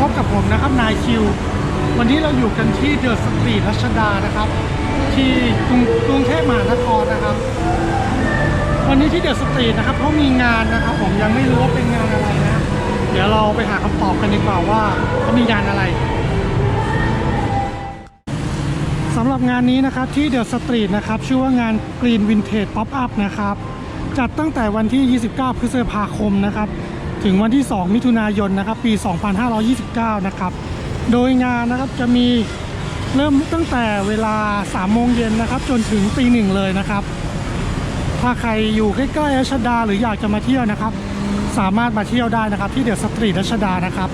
พบกับผมนะครับนายคิว วันนี้เราอยู่กันที่เดอะสตรีทรัชดานะครับ ที่กรุงกรุงเทพมหานครนะครับ วันนี้ที่เดอะสตรีทนะครับเขามีงานนะครับ ผมยังไม่รู้ว่าเป็นงานอะไรนะ เดี๋ยวเราไปหาคำตอบกันดีกว่าว่าเขามีงานอะไรสำหรับงานนี้นะครับที่เดอะสตรีทนะครับชื่อว่างาน Green Vintage Pop Up นะครับ จัดตั้งแต่วันที่ 29 พฤษภาคมนะครับ ถึงวันที่ 2 มิถุนายนนะครับปี 2529 นะครับ โดยงานนะครับจะมีเริ่มตั้งแต่เวลา 3 โมงเย็นนะครับ จนถึงตีหนึ่งเลยนะครับ ถ้าใครอยู่ใกล้ๆรัชดาหรืออยากจะมาเที่ยวนะครับ สามารถมาเที่ยวได้นะครับ ที่เดอะสตรีทรัชดานะครับ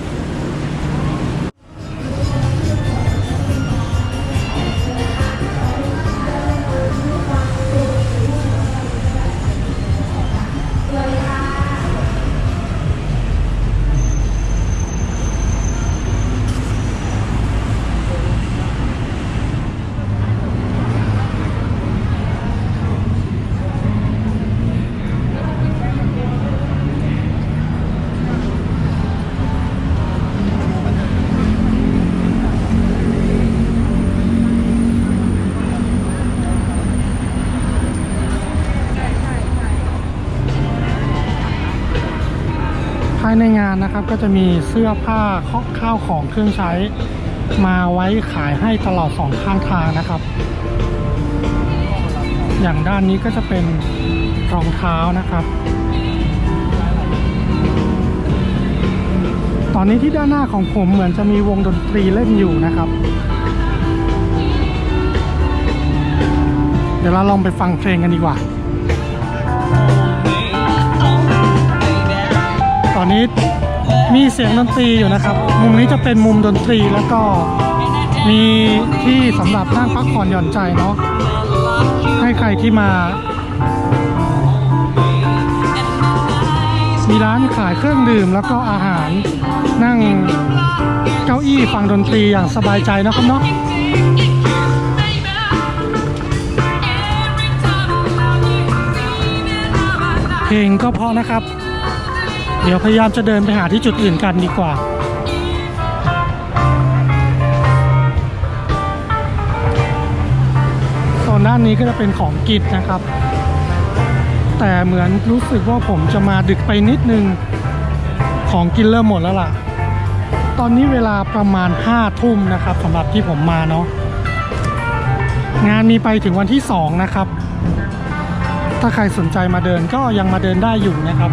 ายในงานนะครับ ก็จะมีเสื้อผ้าข้าวของเครื่องใช้ มาไว้ขายให้ตลอดสองข้างทางนะครับ อย่างด้านนี้ก็จะเป็นรองเท้านะครับ ตอนนี้ที่ด้านหน้าของผมเหมือนจะมีวงดนตรีเล่นอยู่นะครับ เดี๋ยวเราลองไปฟังเพลงกันดีกว่า อนนี้มีเสียงดนตรีอยู่นะครับ มุมนี้จะเป็นมุมดนตรีแล้วก็มีที่สำหรับนั่งพักผ่อนหย่อนใจเนาะให้ใครที่มา มีร้านขายเครื่องดื่มแล้วก็อาหารนั่งเก้าอี้ฟังดนตรีอย่างสบายใจนะครับเนาะเพลงก็เพราะนะครับ เดี๋ยวพยายามจะเดินไปหาที่จุดอื่นกันดีกว่าโซนด้านนี้ก็จะเป็นของกินนะครับ แต่เหมือนรู้สึกว่าผมจะมาดึกไปนิดนึง ของกินเริ่มหมดแล้วล่ะ ตอนนี้เวลาประมาณ5ทุ่มนะครับสำหรับที่ผมมาเนาะ งานมีไปถึงวันที่ 2 นะครับ ถ้าใครสนใจมาเดินก็ยังมาเดินได้อยู่นะครับ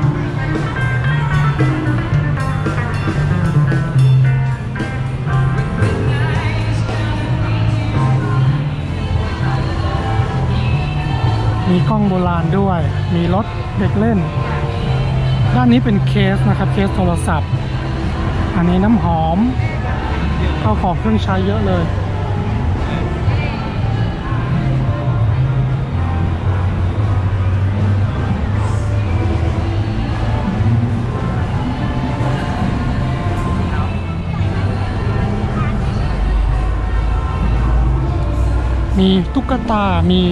มีกล้องโบราณด้วย มีรถเด็กเล่น ด้านนี้เป็นเคสนะครับเคสโทรศัพท์ อันนี้น้ำหอมข้าของเครื่องใช้เยอะเลยมีตุ๊กตา มี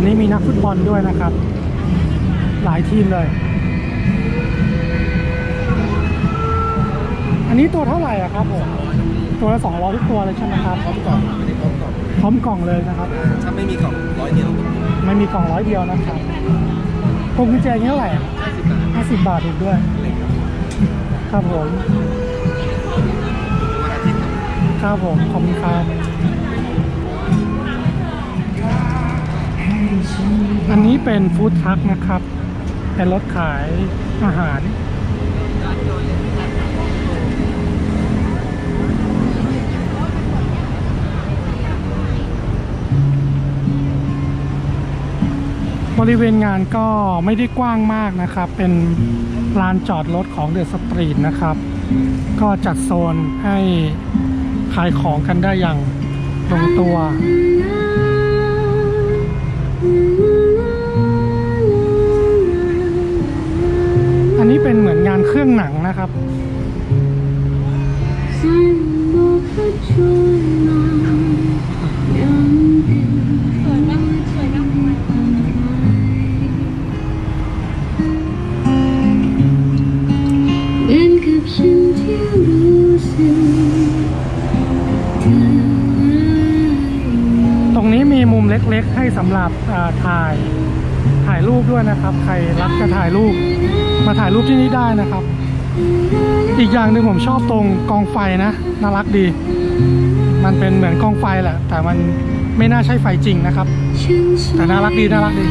นนี้มีนักฟุตบอลด้วยนะครับ หลายทีมเลย อันนี้ตัวเท่าไหร่อะครับผมตัวละ200ทุกตัวเลยใช่ไหมครับพร้อมกล่องไม่ได้พร้อมกล่องพร้อมกล่องเลยนะครับ ถ้าไม่มีกล่องร้อยเดียวไม่มีกล่องร้อยเดียวนะครับพวงกุญแจนี้เท่าไหร่ห้าสิบบาท50บาทอีกด้วยเหล็กครับครับผมวันอาทิตย์ครับครับผม ขอบคุณครับ อันนี้เป็นฟู้ดทรัคนะครับ เป็นรถขายอาหาร บริเวณงานก็ไม่ได้กว้างมากนะครับ เป็นลานจอดรถของเดอะสตรีทนะครับ ก็จัดโซนให้ขายของกันได้อย่างลงตัว อันนี้เป็นเหมือนงานเครื่องหนังนะครับ ฉันบ รงนี้มีมุมเล็กๆ ให้สำหรับถ่ายถ่ายรูปด้วยนะครับ ใครรักจะถ่ายรูป มาถ่ายรูปที่นี่ได้นะครับ อีกอย่างหนึ่งผมชอบตรงกองไฟนะน่ารักดี มันเป็นเหมือนกองไฟแหละ แต่มันไม่น่าใช่ไฟจริงนะครับ แต่น่ารักดีน่ารักดี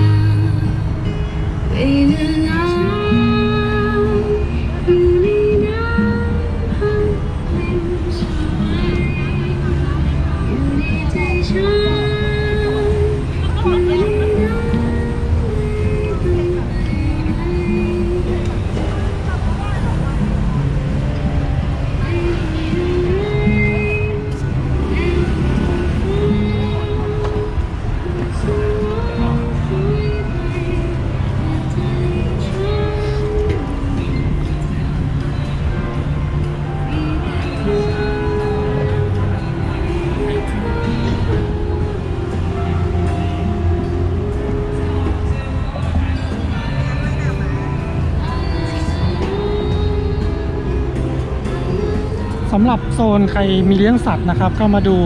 หรับโซนใครมีเลี้ยงสัตว์นะครับ ก็มาดู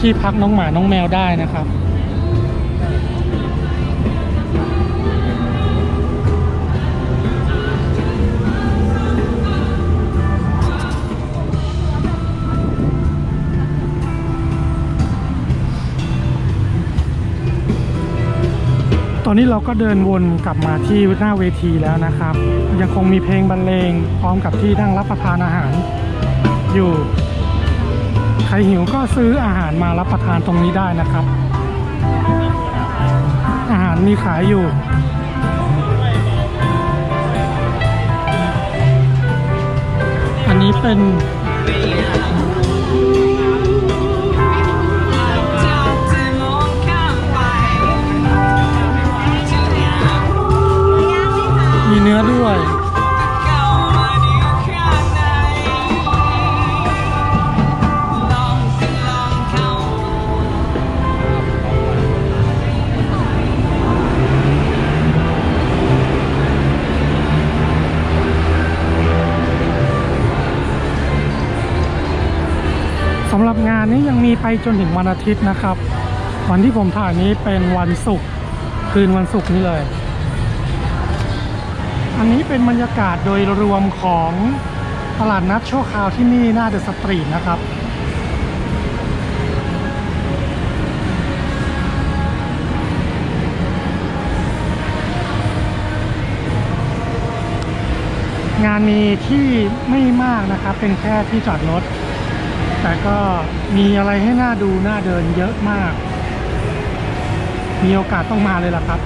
ที่พักน้องหมาน้องแมวได้นะครับตอนนี้เราก็เดินวนกลับมาที่หน้าเวทีแล้วนะครับ ยังคงมีเพลงบรรเลงพร้อมกับที่นั่งรับประทานอาหาร อยู่ ใครหิวก็ซื้ออาหารมารับประทานตรงนี้ได้นะครับ อาหารมีขายอยู่อันนี้เป็นมีเนื้อด้วย สำหรับงานนี้ยังมีไปจนถึงวันอาทิตย์นะครับ วันที่ผมถ่ายนี้เป็นวันศุกร์คืนวันศุกร์นี้เลย อันนี้เป็นบรรยากาศโดยรวมของตลาดนัดชั่วคราวที่นี่หน้าเดอะสตรีทนะครับงานมีที่ไม่มากนะครับ เป็นแค่ที่จอดรถ แต่ก็มีอะไรให้หน่าดูน่าเดินเยอะมาก มีโอกาสต้องมาเลยล่ะครับ